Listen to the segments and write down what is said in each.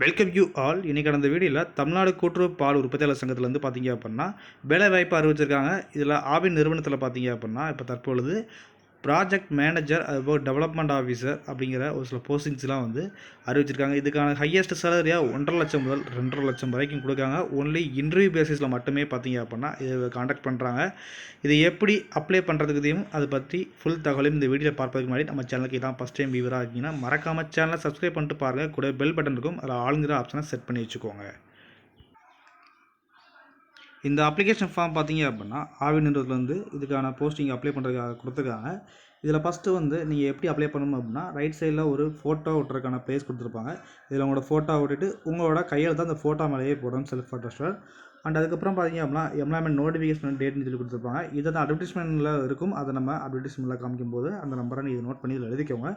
Welcome you all இன்றைக்கி கடந்த வீடியோவில் தமிழ்நாடு கூட்டுறவு பால் உற்பத்தியாளர் சங்கத்திலேருந்து பார்த்தீங்க அப்படின்னா வேலை வாய்ப்பு அறிவிச்சிருக்காங்க. இதில் ஆவின் நிறுவனத்தில் பார்த்தீங்க அப்படின்னா இப்போ தற்பொழுது ப்ராஜெக்ட் மேனேஜர் அதுபோல் டெவலப்மெண்ட் ஆஃபீஸர் அப்படிங்கிற ஒரு சில போஸ்டிங்ஸ்லாம் வந்து அறிவிச்சிருக்காங்க. இதுக்கான ஹையஸ்ட் சேலரியாக ஒன்றரை லட்சம் முதல் ரெண்டரை லட்சம் வரைக்கும் கொடுக்காங்க. ஒன்லி இன்டர்வியூ பேசிஸில் மட்டுமே பார்த்தீங்க அப்படின்னா இதை காண்டாக்ட் பண்ணுறாங்க இது எப்படி அப்ளை பண்ணுறதுக்குதையும் அதை பற்றி ஃபுல் தகவலையும் இந்த வீடியோவில் பார்ப்பதுக்கு முன்னாடி நம்ம சேனலுக்கு இதான் ஃபஸ்ட் டைம் வியூவராக இருக்கீங்கன்னா மறக்காமல் சேனலை சப்ஸ்கிரைப் பண்ணிட்டு பாருங்கள் கூட பெல் பட்டன் இருக்கும் அதில் ஆளுங்கிற ஆப்ஷனை செட் பண்ணி வச்சுக்கோங்க. இந்த அப்ளிகேஷன் ஃபார்ம் பார்த்தீங்க அப்படின்னா ஆவி நிறுவனத்துலேருந்து இதுக்கான போஸ்டிங் அப்ளை பண்ணுறதுக்காக கொடுத்துருக்காங்க. இதில் ஃபஸ்ட்டு வந்து நீங்கள் எப்படி அப்ளை பண்ணணும் அப்படின்னா ரைட் சைடில் ஒரு ஃபோட்டோ விட்டுறதுக்கான ப்ளேஸ் கொடுத்துருப்பாங்க. இதில் உங்களோட ஃபோட்டோ விட்டுட்டு உங்களோட கையில் தான் அந்த ஃபோட்டோ மேலேயே போடணும் செல்ஃப் ஃபோட்டோஸ்டர் அண்ட் அதுக்கப்புறம் பார்த்தீங்க அப்படின்னா எம்ப்ளாய்மெண்ட் நோட்டிஃபிகேஷன் டேட்னு சொல்லி கொடுத்துருப்பாங்க. இதை தான் அட்வர்டைஸ்மெண்ட்டில் இருக்கும். அதை நம்ம அட்வர்டைஸ்மெண்ட்டில் காமிக்கும் போது அந்த நம்பரை நீங்கள் நோட் பண்ணி இதில் எழுதிக்கோங்க.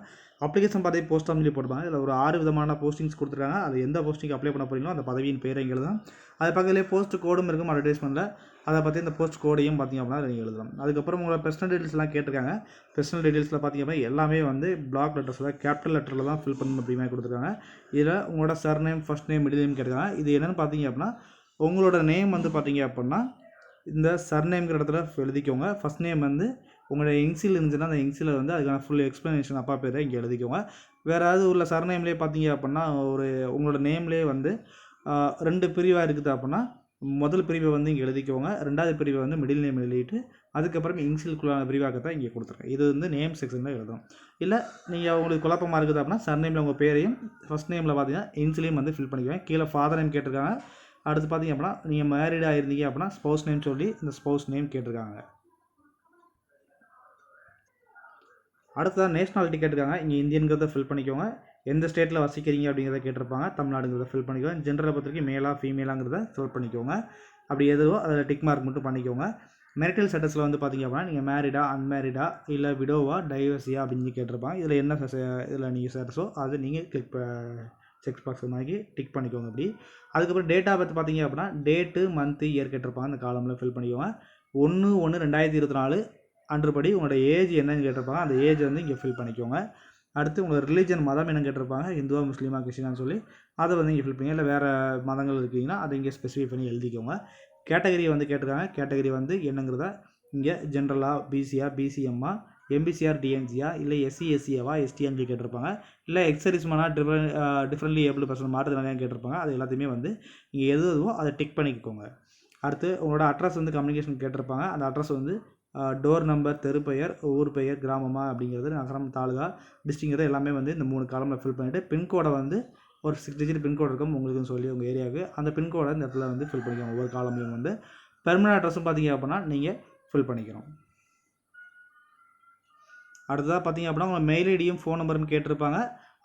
அப்ளிகேஷன் பதவி போஸ்ட்டாக சொல்லி போட்டுருப்பாங்க. இதில் ஒரு ஆறு விதமான போஸ்டிங்ஸ் கொடுத்துருக்காங்க. அது எந்த போஸ்டிங் அப்ளை பண்ண போகிறீங்களோ அந்த பதவியின் பேர் எங்கே எழுதலாம் அது பக்கத்துலேயே போஸ்ட் கோடும் இருக்கும் அட்வர்டைஸ்மெண்ட்டில் அதை பற்றி இந்த போஸ்ட் கோடையும் பார்த்தீங்க அப்படின்னா நீங்கள் எழுதலாம். அதுக்கப்புறம் உங்களோட பர்சனல் டீட்டெயில்ஸ்லாம் கேட்டிருக்காங்க. பர்சனல் டீட்டெயில்ஸில் பார்த்திங்க அப்படின்னா எல்லாமே வந்து பிளாக் லெட்டர்ஸில் கேபிட்டல் லெட்டரில் தான் ஃபில் பண்ணணும் அப்படிமே கொடுத்துருக்காங்க. இதில் உங்களோட surname first name middle name கேட்டிருக்காங்க. இது என்னென்னு பார்த்தீங்க அப்படின்னா உங்களோட நேம் வந்து பார்த்தீங்க அப்படின்னா இந்த சர்நேம்ங்கிற இடத்துல எழுதிக்கோங்க. ஃபஸ்ட் நேம் வந்து உங்களோட இன்சில் இருந்துச்சுன்னா அந்த இன்சில் வந்து அதுக்கான ஃபுல் எக்ஸ்ப்ளனேஷன் அப்பா பேரை இங்கே எழுதிக்கோங்க. வேறு ஏதாவது உள்ள சர்நேம்லேயே பார்த்தீங்க அப்படின்னா ஒரு உங்களோட நேம்லேயே வந்து ரெண்டு பிரிவாக இருக்குது அப்படின்னா முதல் பிரிவை வந்து இங்கே எழுதிக்கோங்க. ரெண்டாவது பிரிவை வந்து மிடில் நேம் எழுதிட்டு அதுக்கப்புறம் இன்சிலுக்குள்ளான தான் இங்கே கொடுத்துருக்கேன் இது வந்து நேம் செக்ஷனில் எழுதணும். இல்லை நீங்கள் உங்களுக்கு குழப்பமாக இருக்குது அப்படின்னா சர்நேமில் உங்கள் பேரையும் ஃபஸ்ட் நேமில் பார்த்தீங்கன்னா இன்சிலையும் வந்து ஃபில் பண்ணிக்குவேன். கீழே ஃபாதர் நேம் கேட்டிருக்காங்க. அடுத்து பார்த்தீங்க அப்படின்னா நீங்கள் மேரிடாக இருந்தீங்க அப்படின்னா ஸ்போஸ் நேம் சொல்லி இந்த ஸ்போஸ் நேம் கேட்டிருக்காங்க. அடுத்ததான் நேஷ்னாலிட்டி கேட்டிருக்காங்க. இங்கே இந்தியன்கிறத ஃபில் பண்ணிக்கோங்க. எந்த ஸ்டேட்டில் வசிக்கிறீங்க அப்படிங்கிறத கேட்டிருப்பாங்க. தமிழ்நாடுங்கிறத ஃபில் பண்ணிக்கோங்க. ஜென்ரலை பொறுத்தவரைக்கும் மேலாக ஃபீமேலாங்கிறத ஃபில் பண்ணிக்கோங்க. அப்படி எதுவோ அதில் டிக் மார்க் மட்டும் பண்ணிக்கோங்க. மெரிட்டல் ஸ்டேட்டஸில் வந்து பார்த்தீங்க அப்படின்னா நீங்கள் மேரிடா அன்மேரிடா இல்லை விடோவா டைவர்ஸியா அப்படின்னு கேட்டிருப்பாங்க. இதில் என்ன இதில் நீங்கள் ஸ்டேட்டஸோ அதை நீங்கள் கிளிக் செக் பாக்ஸ் மாதிரி டிக் பண்ணிக்கோங்க அப்படி. அதுக்கப்புறம் டேட் ஆஃப் பர்த் பார்த்தீங்க அப்படின்னா டேட்டு மந்த்து இயர் கேட்டிருப்பாங்க. அந்த காலமில் ஃபில் பண்ணிக்கோங்க. ஒன்று ஒன்று ரெண்டாயிரத்தி இருபத்தி நாலு அன்றுபடி உங்களோட ஏஜ் என்னன்னு கேட்டிருப்பாங்க. அந்த ஏஜ் வந்து இங்கே ஃபில் பண்ணிக்கோங்க. அடுத்து உங்களோட ரிலீஜன் மதம் என்னன்னு கேட்டிருப்பாங்க. இந்துவா முஸ்லீமா கிறிஸ்டினான்னு சொல்லி அதை வந்து இங்கே ஃபில் பண்ணி இல்லை வேறு மதங்கள் இருக்கீங்கன்னா அதை இங்கே ஸ்பெசிஃபை பண்ணி எழுதிக்கோங்க. கேட்டகரி வந்து கேட்டிருக்காங்க. கேட்டகரி வந்து என்னங்கிறத இங்கே ஜென்ரலாக பிசியா பிசிஎம்மா எம்பிசிஆர் டிஎன்ஜியா இல்லை எஸ்சி எஸ்சிஏவா எஸ்டிஎன்ஜி கேட்டிருப்பாங்க. இல்லை எக்ஸரிஸ்மனா டிஃப்ரெண்ட் டிஃப்ரெண்ட்லி ஏபிள் பர்சன் மாற்றுத்திறனாளியாக கேட்டிருப்பாங்க. அது எல்லாத்தையுமே வந்து நீங்கள் எது எதுவோ அதை டிக் பண்ணிக்கோங்க. அடுத்து உங்களோட அட்ரஸ் வந்து கம்யூனிகேஷன் கேட்டிருப்பாங்க. அந்த அட்ரஸ் வந்து டோர் நம்பர் தெரு பெயர் ஊர் பெயர் கிராமமாக அப்படிங்கிறது நகரம் தாலுகா டிஸ்ட்ரிங்கிறது எல்லாமே வந்து இந்த மூணு காலமில் ஃபில் பண்ணிவிட்டு பின்கோடை வந்து ஒரு சிக்ஸ் டிஜிட் பின்கோடு இருக்கும் உங்களுக்குன்னு சொல்லி உங்கள் ஏரியாவுக்கு அந்த பின்கோடை இந்த இடத்துல வந்து ஃபில் பண்ணிக்கோங்க. ஒவ்வொரு காலம்லையும் வந்து. பெர்மனன்ட் அட்ரஸும் பார்த்தீங்க அப்படின்னா நீங்கள் ஃபில் பண்ணிக்கணும். அடுத்ததாக பார்த்தீங்க அப்படின்னா உங்கள் மெயில் ஐடியும் ஃபோன் நம்பரும் கேட்டிருப்பாங்க.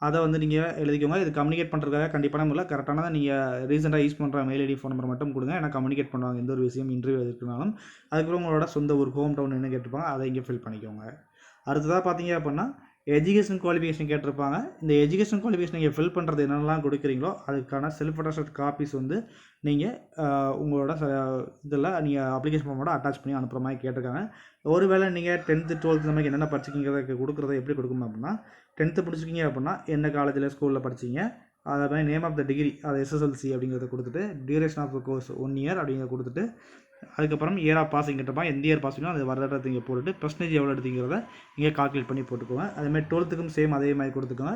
அதை வந்து நீங்கள் எழுதிக்கோங்க. இது கம்யூனிகேட் பண்ணுறதுக்காக கண்டிப்பான முறையில் கரெக்டானதாக நீங்கள் ரீசெண்டாக யூஸ் பண்ணுற மெயில் ஐடி ஃபோன் நம்பர் மட்டும் கொடுங்க. ஏன்னா கம்யூனிகேட் பண்ணுவாங்க. எந்த ஒரு விஷயம் இன்டர்வியூ எதுக்குனாலும் அதுக்கப்புறம் உங்களோட சொந்த ஊர் ஹோம் டவுன் என்ன கேட்டிருப்பாங்க. அதை இங்கே ஃபில் பண்ணிக்கோங்க. அடுத்ததாக பார்த்தீங்க அப்படின்னா எஜுகேஷன் குவாலிஃபிகேஷன் கேட்டிருப்பாங்க. இந்த எஜுகேஷன் குவாலிஃபிகேஷன் நீங்கள் ஃபில் பண்ணுறது என்னென்னலாம் கொடுக்குறீங்களோ அதுக்கான செல்ஃப் அட்டாஸ்ட் காப்பீஸ் வந்து நீங்கள் உங்களோட இதில் நீங்கள் அப்ளிகேஷன் ஃபார்மோட அட்டாச் பண்ணி அனுப்புகிற மாதிரி கேட்டிருக்காங்க. ஒருவேளை நீங்கள் டென்த்து டுவெல்த்து இந்த மாதிரி என்னென்ன படிச்சிருக்கீங்கிறத கொடுக்குறத எப்படி கொடுக்கணும் அப்படின்னா டென்த்து படிச்சிருக்கீங்க அப்படின்னா என்ன காலேஜில் ஸ்கூலில் படிச்சீங்க அதை மாதிரி நேம் ஆஃப் த டிகிரி அது எஸ்எஸ்எல்சி அப்படிங்கிறத கொடுத்துட்டு duration of the course one year அப்படிங்கிறத கொடுத்துட்டு அதுக்கப்புறம் இயர் ஆஃப் பாசிங் கிட்டப்பாங்க எந்த இயர் பாசிங்கோ அது வருடத்தை இங்கே போட்டுட்டு பர்சன்டேஜ் எவ்வளோ எடுத்தீங்கிறத இங்கே கால்குலேட் பண்ணி போட்டுக்கோங்க அதேமாதிரி டுவெல்த்துக்கும் சேம் அதே மாதிரி கொடுத்துக்கோங்க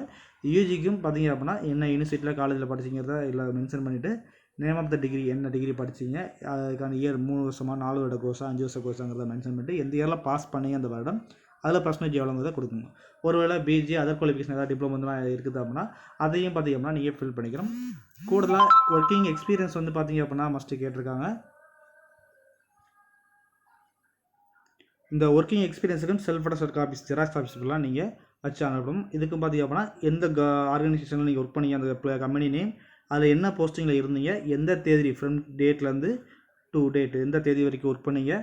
யூஜிக்கும் பார்த்தீங்க அப்படின்னா என்ன யூனிவர்சிட்டியில் காலேஜில் படிச்சிங்கிறத இல்லை மென்ஷன் பண்ணிவிட்டு நேம் ஆஃப் த டிகிரி என்ன டிகிரி படிச்சிங்க அதுக்கான இயர் மூணு வருஷமாக நாலு வருட கோர்ஸாக அஞ்சு வருஷ கோர்ஸாங்கிறத மென்ஷன் பண்ணிட்டு எந்த இயரில் பாஸ் பண்ணி அந்த வருடம் அதில் பர்சன்டேஜ் எவ்வளோங்கிறத கொடுக்கணும். ஒருவேளை பிஜி அதர் குவாலிஃபிகேஷன் ஏதாவது டிப்ளமோ இருக்குது அப்படின்னா அதையும் பார்த்தீங்கன்னா நீங்கள் ஃபில் பண்ணிக்கிறோம் கூடுதலாக ஒர்க்கிங் எக்ஸ்பீரியன்ஸ் வந்து பார்த்தீங்க அப்படின்னா மஸ்ட்டு கேட்டிருக்காங்க. இந்த ஒர்க்கிங் எக்ஸ்பீரியன்ஸுக்கும் செல்ஃப் அட்டஸ்ட் காப்பீஸ் ஜெராக்ஸ் காப்பீஸ்லாம் நீங்கள் வச்சு அனுப்பணும் இதுக்கும் பார்த்தீங்க அப்படின்னா எந்த க ஆர்கனைசேஷனில் நீங்கள் ஒர்க் பண்ணீங்க அந்த கம்பெனி நேம் அதில் என்ன போஸ்டிங்கில் இருந்தீங்க எந்த தேதி ஃப்ரம் டேட்லேருந்து டூ டேட் எந்த தேதி வரைக்கும் ஒர்க் பண்ணீங்க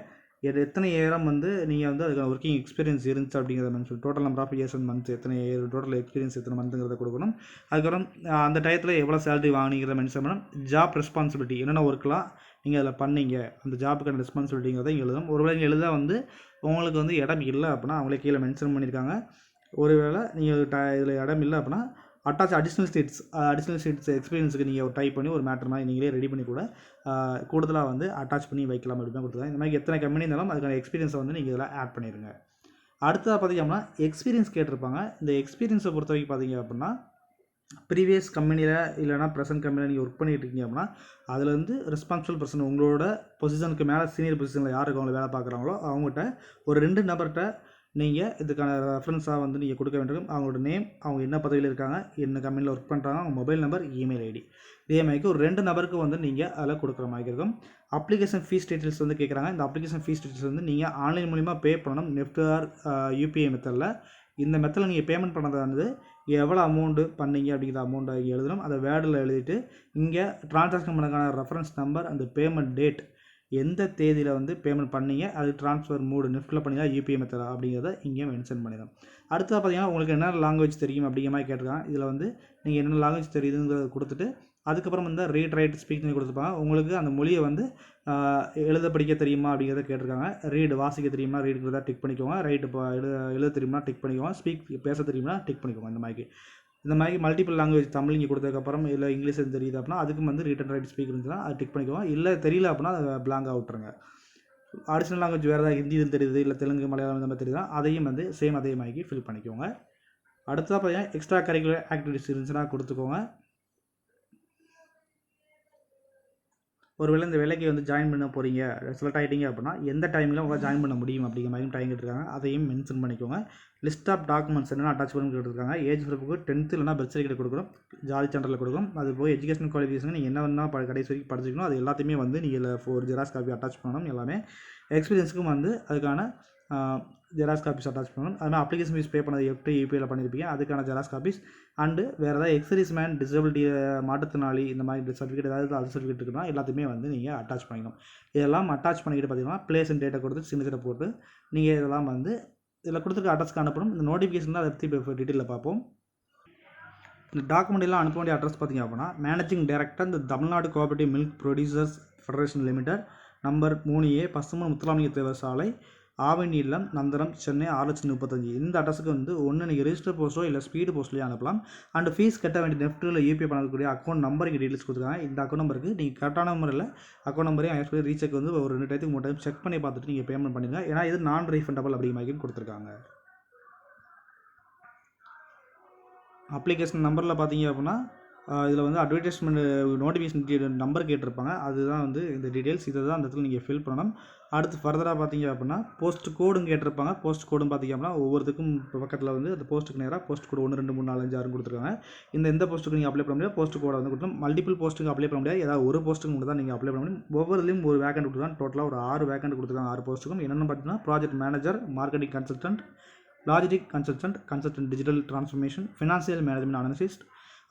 எது எத்தனை ஏரம் வந்து நீங்கள் வந்து அதுக்கான ஒர்க்கிங் எக்ஸ்பீரியன்ஸ் இருந்துச்சு அப்படிங்கிறத mention total number of years and month எத்தனை இயர் டோட்டல் எக்ஸ்பீரியன்ஸ் எத்தனை மந்த்துங்கிறத கொடுக்கணும். அதுக்கப்புறம் அந்த டயத்தில் எவ்வளோ சேலரி வாங்கினீங்கிறத மென்ஷன் பண்ணணும். ஜாப் ரெஸ்பான்சிபிலிட்டி என்னென்ன ஒர்க்லாம் நீங்கள் அதில் பண்ணீங்க அந்த ஜாபுக்கான ரெஸ்பான்சிபிலிட்டிங்கிறத இங்கே எழுதணும். ஒருவேளை இங்கே எழுத வந்து உங்களுக்கு வந்து இடம் இல்லை அப்படின்னா அவங்களே கீழே மென்ஷன் பண்ணியிருக்காங்க ஒருவேளை நீங்கள் ட இதில் இடம் இல்லை அப்படின்னா attach additional states additional states எக்ஸ்பீரியன்ஸுக்கு நீங்கள் டைப் பண்ணி ஒரு மேட்டர் மாதிரி நீங்களே ரெடி பண்ணி கூட கூடுதலாக வந்து அட்டாச் பண்ணி வைக்கலாம் அப்படின்னு கொடுத்துருக்காங்க. இந்த மாதிரி எத்தனை கம்பெனி இருந்தாலும் அதுக்கான எக்ஸ்பீரியன்ஸை வந்து நீங்கள் இதில் ஆட் பண்ணிடுங்க அடுத்ததாக பார்த்தீங்கன்னா எக்ஸ்பீரியன்ஸ் கேட்டிருப்பாங்க. இந்த எக்ஸ்பீரியன்ஸை பொறுத்த வரைக்கும் பார்த்தீங்க அப்படின்னா ப்ரீவியஸ் கம்பெனியில் இல்லைனா ப்ரெசன்ட் கம்பெனியில் நீங்கள் ஒர்க் பண்ணிகிட்டு இருக்கீங்க அப்படின்னா அதில் வந்து ரெஸ்பான்சிபிள் பர்சன் உங்களோட பொசிஷனுக்கு மேலே சீனியர் பொசிஷனில் யாருக்கு அவங்க வேலை பார்க்குறாங்களோ அவங்ககிட்ட ஒரு ரெண்டு நபர்கிட்ட நீங்கள் இதுக்கான ரெஃபரன்ஸாக வந்து நீங்கள் கொடுக்க வேண்டும். அவங்களோட நேம் அவங்க என்ன பதவியில் இருக்காங்க என்ன கம்பெனியில் ஒர்க் பண்ணுறாங்க அவங்க மொபைல் நம்பர் இமெயில் ஐடி இதே மாதிரி ஒரு ரெண்டு நபருக்கு வந்து நீங்கள் அதில் கொடுக்குற மாதிரி இருக்கும். அப்ளிகேஷன் ஃபீஸ் டீட்டெயில்ஸ் வந்து கேட்குறாங்க இந்த அப்ளிகேஷன் ஃபீஸ் டீட்டெயில்ஸ் வந்து நீங்கள் ஆன்லைன் மூலிமா பே பண்ணணும். நெஃப்ட் ஆர் யூபிஐ மெத்தடில் இந்த மெத்தடில் நீங்கள் பேமெண்ட் பண்ணுறது வந்து எவ்வளோ அமௌண்ட்டு பண்ணீங்க அப்படிங்கிற அமௌண்ட்டை எழுதணும். அதை வேர்டில் எழுதிட்டு இங்கே ட்ரான்சாக்ஷன் பண்ணக்கான ரெஃபரன்ஸ் நம்பர் அந்த பேமெண்ட் டேட் எந்த தேதியில் வந்து பேமெண்ட் பண்ணீங்க அது ட்ரான்ஸ்ஃபர் மூடு நெஃப்ட்டில் பண்ணீங்களா யூபிஐ மெத்தடா அப்படிங்கிறத இங்கே மென்ஷன் பண்ணிடும் அடுத்தது பார்த்தீங்கன்னா உங்களுக்கு என்ன லாங்குவேஜ் தெரியும் அப்படிங்கிற மாதிரி கேட்டிருக்காங்க. இதில் வந்து நீங்கள் என்னென்ன லாங்குவேஜ் தெரியுதுங்கிறத கொடுத்துட்டு அதுக்கப்புறம் வந்து ரீட் ரைட் ஸ்பீக் கொடுத்துருப்பாங்க. உங்களுக்கு அந்த மொழியை வந்து எழுத படிக்க தெரியுமா அப்படிங்கிறத கேட்டிருக்காங்க. ரீடு வாசிக்க தெரியுமா? ரீடுங்கிறதா டிக் பண்ணிக்கோங்க. ரைட்டு இப்போ எழுத எழுத தெரியுமா டிக் பண்ணிக்கோங்க. ஸ்பீக் பேச தெரியுமா டிக் பண்ணிக்கோங்க இந்த மாதிரி இந்த மாதிரி மல்டிபிள் லாங்குவேஜ் தமிழ் இங்கே கொடுத்ததுக்கப்புறம் இல்லை இங்கிலீஷ் தெரியுது அப்படின்னா அதுக்கும் வந்து ரிட்டன் ரைட் ஸ்பீக் இருந்துச்சுன்னா அது டிக் பண்ணிக்கோங்க. இல்லை தெரியல அப்படின்னா அதை பிளாங்காக விட்டுருங்க. அடிஷ்னல் லாங்குவேஜ் வேறு ஏதாவது ஹிந்தி இது தெரியுது இல்லை தெலுங்கு மலையாளம் இந்த மாதிரி தெரியுதுன்னா அதையும் வந்து சேம் அதே மாதிரி ஃபில் பண்ணிக்கோங்க. அடுத்ததாக பார்த்தீங்கன்னா எக்ஸ்ட்ரா கரிக்குலர் ஆக்டிவிட்டிஸ் இருந்துச்சுன்னா கொடுத்துக்கோங்க. ஒருவேளை இந்த வேலைக்கு வந்து ஜாயின் பண்ண போகிறீங்க செலக்ட் ஆகிட்டீங்க அப்படின்னா எந்த டைமில் உங்களால் ஜாயின் பண்ண முடியும் அப்படிங்கிற மாதிரி டைம் கேட்டிருக்காங்க. அதையும் மென்ஷன் பண்ணிக்கோங்க. லிஸ்ட் ஆஃப் டாக்குமெண்ட்ஸ் என்னென்ன அட்டாச் பண்ணி கேட்டிருக்காங்க ஏஜ் ப்ரூஃபுக்கு டென்த்து இல்லைனா பர்த் சர்டிஃபிகேட் கொடுக்குறோம். ஜாதி சான்றிதழ் கொடுக்கும் அது போக எஜுகேஷன் குவாலிஃபிகேஷன் நீங்கள் என்ன வேணால் ப- கடைசி வரைக்கும் படிச்சுக்கணும். அது எல்லாத்தையுமே வந்து நீங்கள் ஒரு ஜெராக்ஸ் காப்பி அட்டாச் பண்ணணும் எல்லாமே. எக்ஸ்பீரியன்ஸுக்கும் வந்து அதுக்கான ஜெராக்ஸ் காப்பீஸ் அட்டாச் பண்ணணும். அது மாதிரி அப்ளிகேஷன் ஃபீஸ் பே பண்ணது எப்படி யூபிஐயில் பண்ணியிருப்பீங்க அதுக்கான ஜெராக்ஸ் காப்பீஸ் அண்டு வேறு ஏதாவது எக்ஸரிஸ் மேன் டிசபிலிட்டி மாற்றுத்திறனாளி இந்த மாதிரி சர்டிஃபிகேட் ஏதாவது அது சர்டிஃபிகேட் இருக்குன்னா எல்லாத்தையுமே வந்து நீங்கள் அட்டாச் பண்ணிக்கணும். இதெல்லாம் அட்டாச் பண்ணிக்கிட்டு பார்த்தீங்கன்னா பிளேஸ் அண்ட் டேட்டை கொடுத்து சின்ன சின்ன போட்டு நீங்கள் இதெல்லாம் வந்து இதில் கொடுத்துருக்க அட்ரஸ்க்கு அனுப்பணும். இந்த நோட்டிஃபிகேஷன் அதை பற்றி டீட்டெயிலில் பார்ப்போம். இந்த டாக்குமெண்ட் எல்லாம் அனுப்ப வேண்டிய அட்ரஸ் பார்த்தீங்க அப்படின்னா மேனேஜிங் டைரக்டர் இந்த Tamil Nadu cooperative milk producers federation limited number மூணு ஏ பசுமன் முத்துலாமிக தேவர் சாலை ஆவணி இல்லம் நந்தனம் சென்னை ஆறு லட்சத்தி முப்பத்தஞ்சு. இந்த அட்ரஸுக்கு வந்து ஒன்று நீங்கள் ரெஜிஸ்டர் போஸ்ட்டோ இல்லை ஸ்பீடு போஸ்ட்லேயே அனுப்பலாம். அண்ட் ஃபீஸ் கட்ட வேண்டிய நெஃப்ட்டில் யூபிஐ பண்ணக்கூடிய அக்கௌண்ட் நம்பருக்கு டீட்டெயில்ஸ் கொடுத்துருக்காங்க. இந்த அக்கௌண்ட் நம்பருக்கு நீங்கள் கரெக்டான முறையில் அக்கௌண்ட் நம்பரையும் ஆக்சுவலி ரீசெக் வந்து ஒரு ரெண்டு டைத்துக்கு மூணு டைம் செக் பண்ணி பார்த்துட்டு நீங்கள் பேமெண்ட் பண்ணுங்கள் ஏன்னா இது நான் ரீஃபண்டபிள் அப்படிங்கிற மாதிரி கொடுத்துருக்காங்க. அப்ளிகேஷன் நம்பரில் பார்த்தீங்க அப்படின்னா இதில் வந்து அட்வர்டைஸ்மெண்ட் நோட்டிஃபிகேஷன் நம்பர் கேட்டிருப்பாங்க. அதுதான் வந்து இந்த டீட்டெயில்ஸ் இதை தான் அந்த இடத்துல நீங்கள் ஃபில் பண்ணணும். அடுத்து ஃபர்தராக பார்த்தீங்க அப்படின்னா போஸ்ட் கோடும் கேட்டிருப்பாங்க. போஸ்ட் கோடும் பார்த்தீங்க அப்படின்னா ஒவ்வொருத்துக்கும் பக்கத்தில் வந்து அந்த போஸ்ட்டுக்கு நேராக போஸ்ட் கோடு ஒன்று ரெண்டு மூணு நாலு அஞ்சு ஆறு கொடுத்துருக்காங்க. இந்த எந்த போஸ்ட்டுக்கு நீங்கள் அப்ளை பண்ண முடியாது. போஸ்ட் கோடை வந்து கொடுத்தோம் மல்டிபிள் போஸ்ட்டுக்கு அப்ளை பண்ண முடியாது. ஏதாவது ஒரு போஸ்ட்டுக்கு மட்டும் தான் நீங்கள் அப்ளை பண்ண முடியும். ஒவ்வொருலையும் ஒரு வேக்கண்ட் கொடுத்துருக்காங்க. டோட்டலாக ஒரு ஆறு வேக்கண்ட் கொடுத்துருக்காங்க. ஆறு போஸ்ட்டுக்கும் என்னென்னு பார்த்தீங்கன்னா project manager marketing consultant logistic consultant consultant digital transformation financial management analyst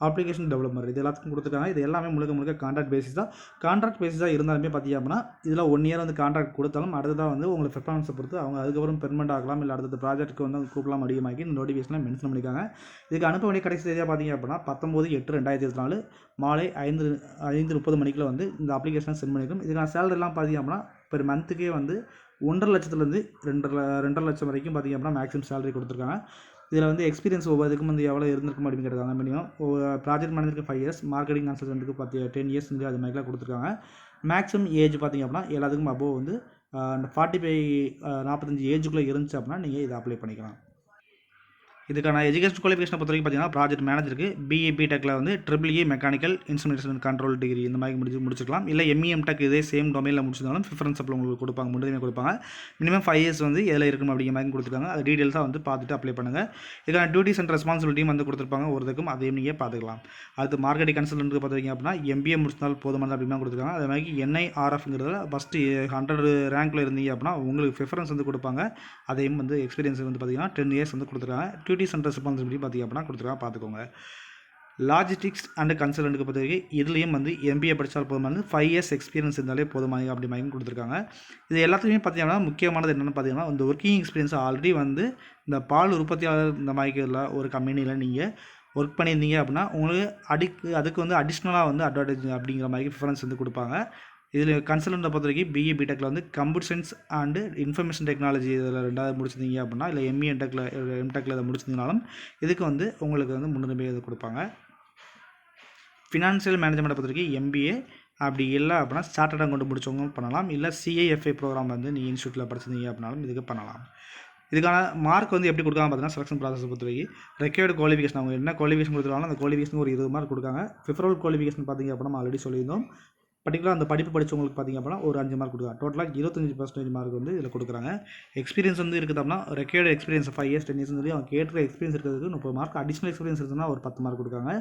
application developer இது எல்லாத்துக்கும் கொடுத்துருக்காங்க. இது எல்லாமே முழுக்க முழுக்க கான்ட்ராக்ட் பேசிஸ் தான். கான்ட்ராக்ட் பேசிஸாக இருந்தாலுமே பார்த்தீங்க அப்படின்னா இதில் ஒன் இயர் வந்து கான்ட்ராக்ட் கொடுத்தாலும் அடுத்ததாக வந்து உங்களுக்கு பெர்ஃபார்மன்ஸை பொறுத்து அவங்க அதுக்கப்புறம் பெர்மெண்ட் ஆகலாம். இல்லை அடுத்த ப்ராஜெக்ட்டுக்கு வந்து கூப்பிடலாம் அதிகமாக்கி இந்த நோட்டிஃபிகேஷனில் மென்ஷன் பண்ணியிருக்காங்க. இதுக்கு அனுப்ப வேண்டிய கடைசி தேதியாக பார்த்தீங்க அப்படின்னா பத்தொம்போது எட்டு ரெண்டாயிரத்தி இருபத்தி நாலு மாலை ஐந்து ஐந்து முப்பது மணிக்குள்ள வந்து இந்த அப்ளிகேஷனை சென்ட் பண்ணியிருக்கோம். இதுக்கான சேலரிலாம் பார்த்தீங்க அப்படின்னா பெர் மந்த்துக்கே வந்து ஒன்றரை லட்சத்துலேருந்து ரெண்டரை ரெண்டரை லட்சம் வரைக்கும் பார்த்தீங்க அப்படின்னா மேக்ஸிமம் சேலரி கொடுத்துருக்காங்க. இதில் வந்து எக்ஸ்பீரியன்ஸ் ஒவ்வொருக்கும் வந்து எவ்வளோ இருந்திருக்கும் அப்படின்னு கேட்டிருக்காங்க மினிமம் ப்ராஜெக்ட் மேனேஜருக்கு ஃபைவ் இயர்ஸ் மார்க்கெட்டிங் கன்சல்டன்ட்டுக்கு பார்த்து டென் இயர்ஸ் வந்து அது மாதிரிலாம் கொடுத்துருக்காங்க. மேக்ஸிமம் ஏஜ் பார்த்தீங்க அப்படின்னா எல்லாத்துக்கும் அபோவ் வந்து ஃபார்ட்டி ஃபைவ் நாற்பத்தஞ்சு ஏஜுக்குள்ளே இருந்துச்சு அப்படின்னா நீங்கள் இதை அப்ளை பண்ணிக்கலாம். இதுக்கான எஜுகேஷன் குவாலிஃபிகேஷனை பொறுத்த வரைக்கும் பார்த்தீங்கன்னா ப்ராஜெக்ட் மேனேஜருக்கு பிஇ பிடெக்கில் வந்து triple E mechanical instrument control degree இந்த மாதிரி முடிச்சு முடிச்சிருக்கலாம் இல்லை எம்இஎம் டெக் இதே சேம் டொமைனில் முடிச்சிருந்தாலும் ப்ரிஃபரன்ஸ் அப்பில் உங்களுக்கு கொடுப்பாங்க முன்னுரிமை கொடுப்பாங்க. மினிமம் ஃபைவ் இயர்ஸ் வந்து எதில் இருக்கணும் அப்படிங்கிற மாதிரி கொடுத்துருக்காங்க. அது டீட்டெயில்ஸாக வந்து பார்த்துட்டு அப்ளை பண்ணுங்கள் இதுக்கான டியூட்டிஸ் அண்ட் ரெஸ்பான்சிபிலிட்டியும் வந்து கொடுத்துருப்பாங்க ஒருத்தருக்கும் அதையும் நீங்கள் பார்த்துக்கலாம். அடுத்து மார்க்கெட் கன்சல்டன்ட் பார்த்துருக்கீங்க அப்படின்னா எம்பிஏ முடிச்சிருந்தால் போதுமானது அப்படின்னா கொடுத்துருக்காங்க. அதே மாதிரி என்ஐஆர்எஃப்ங்கிறதுல ஃபஸ்ட்டு ஹண்ட்ரட் ரேங்க்கில் இருந்தீங்க அப்படின்னா உங்களுக்கு ப்ரிஃபரன்ஸ் வந்து கொடுப்பாங்க. அதையும் வந்து எக்ஸ்பீரியன்ஸ் வந்து பார்த்தீங்கன்னா டென் இயர்ஸ் வந்து கொடுத்துருக்காங்க. டியூட்டிஸ் அண்ட் ரெஸ்பான்சிபிலிட்டி பார்த்தீங்க அப்படின்னா கொடுத்துருக்காங்க. பார்த்துக்கோங்க லாஜிஸ்டிக்ஸ் அண்ட் கன்சல்டண்ட்டுக்கு பொறுத்த வரைக்கும் இதுலேயும் வந்து எம்பிஏ படித்தால் போதுமானது ஃபைவ் இயர்ஸ் எக்ஸ்பீரியன்ஸ் இருந்தாலே போதுமானது அப்படி மாதிரி கொடுத்துருக்காங்க. இது எல்லாத்துலேயுமே பார்த்தீங்கன்னா முக்கியமானது என்னென்னு பார்த்தீங்கன்னா இந்த ஒர்க்கிங் எக்ஸ்பீரியன்ஸ் ஆல்ரெடி வந்து இந்த பால் உற்பத்தியாளர் இந்த மாதிரி ஒரு கம்பெனியில் நீங்கள் ஒர்க் பண்ணியிருந்தீங்க அப்படின்னா உங்களுக்கு அடிக்கு அதுக்கு வந்து அடிஷ்னலாக வந்து அட்வான்டேஜ் அப்படிங்கிற மாதிரி ப்ரிஃபரன்ஸ் வந்து கொடுப்பாங்க. இதில் கன்சல்டண்ட்டை பொறுத்த வரைக்கும் பிஇ பிடெக்கில் வந்து computer science and information technology இதில் ரெண்டாவது முடிச்சிருந்தீங்க அப்படின்னா இல்லை எம்இ எம்டெக்கில் எம்டெக்கில் இதை முடிச்சிருந்தீங்கனாலும் இதுக்கு வந்து உங்களுக்கு வந்து முன்னுரிமை இது கொடுப்பாங்க. ஃபினான்ஷியல் மேனேஜ்மெண்ட்டை பொறுத்த வரைக்கும் எம்பிஏ அப்படி இல்லை அப்படின்னா சார்ட்டர்ட் அக்கௌண்ட் முடிச்சவங்க பண்ணலாம். இல்லை சிஐஎஃப்ஐ ப்ரோக்ராம் வந்து நீங்கள் இன்ஸ்டியூட்டில் படிச்சிருந்தீங்க அப்படின்னாலும் இதுக்கு பண்ணலாம். இதுக்கான மார்க் வந்து எப்படி கொடுக்காம பார்த்தீங்கன்னா செலக்ஷன் ப்ராசஸ் பொறுத்த வரைக்கும் குவாலிஃபிகேஷன் அவங்க என்ன குவாலிஃபிகேஷன் கொடுத்துருவாங்களோ அந்த குவாலிஃபிகேஷன் ஒரு இருபது மார்க் கொடுக்காங்க. ஃபிஃபரல் குவாலிஃபிகேஷன் பார்த்தீங்க அப்படின்னா ஆல்ரெடி சொல்லியிருந்தோம். பர்டிகுலராக அந்த படிப்பு படித்தவங்களுக்கு பார்த்தீங்க அப்படின்னா ஒரு அஞ்சு மார்க் கொடுக்குறாங்க. டோட்டலாக இருபத்தஞ்சு பர்சன்டேஜ் மார்க் வந்து இதில் கொடுக்குறாங்க. எக்ஸ்பீரியன்ஸ் வந்து இருக்குது அப்படின்னா required experience five years ten years சொல்லி அவங்க கேட்டுற எக்ஸ்பீரியன்ஸ் இருக்கிறதுக்கு முப்பது மார்க் அடிஷனல் எக்ஸ்பீரியன்ஸ் இருக்குன்னா ஒரு பத்து மார்க் கொடுக்காங்க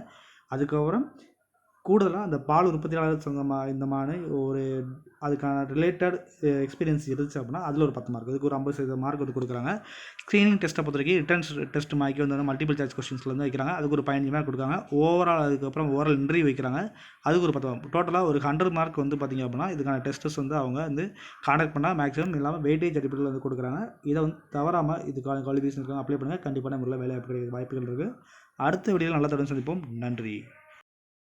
அதுக்கப்புறம் கூடுதலாக அந்த பால் உற்பத்தியாளர் சங்கமாக இந்த மாதிரி ஒரு அதுக்கான ரிலேட்டட் எக்ஸ்பீரியன்ஸ் இருந்துச்சு அப்படின்னா அதில் ஒரு பத்து மார்க் அதுக்கு ஒரு ஐம்பது சதவீத மார்க் வந்து கொடுக்குறாங்க. ஸ்க்ரீனிங் டெஸ்ட்டை பொறுத்த வரைக்கும் ரிட்டர்ன்ஸ் டெஸ்ட் மாக்கி வந்து மல்டிபிள் சார்ஜ் வந்து வைக்கிறாங்க. அதுக்கு ஒரு பதினஞ்சு மார்க் கொடுக்குறாங்க. ஓவரால் அதுக்கப்புறம் ஓவரால் இன்டர்வியூ வைக்கிறாங்க. அதுக்கு ஒரு பத்து மார்க் டோட்டலாக ஒரு ஹண்ட்ரட் மார்க் வந்து பார்த்திங்க அப்படின்னா இதுக்கான டெஸ்ட்டஸ் வந்து அவங்க வந்து காண்டக்ட் பண்ணால் மேக்ஸிமம் இல்லாமல் வெயிட்டேஜ் அடிப்படையில் வந்து கொடுக்குறாங்க. இதை வந்து தவறாமல் இதுக்கான குவாலிஃபிகேஷன் அப்ளை பண்ணுங்கள் கண்டிப்பான முறையில் வேலை கிடைக்கிற வாய்ப்புகள் இருக்குது அடுத்த வீடியோவில் நல்ல தொடர்ந்து சந்திப்போம். நன்றி.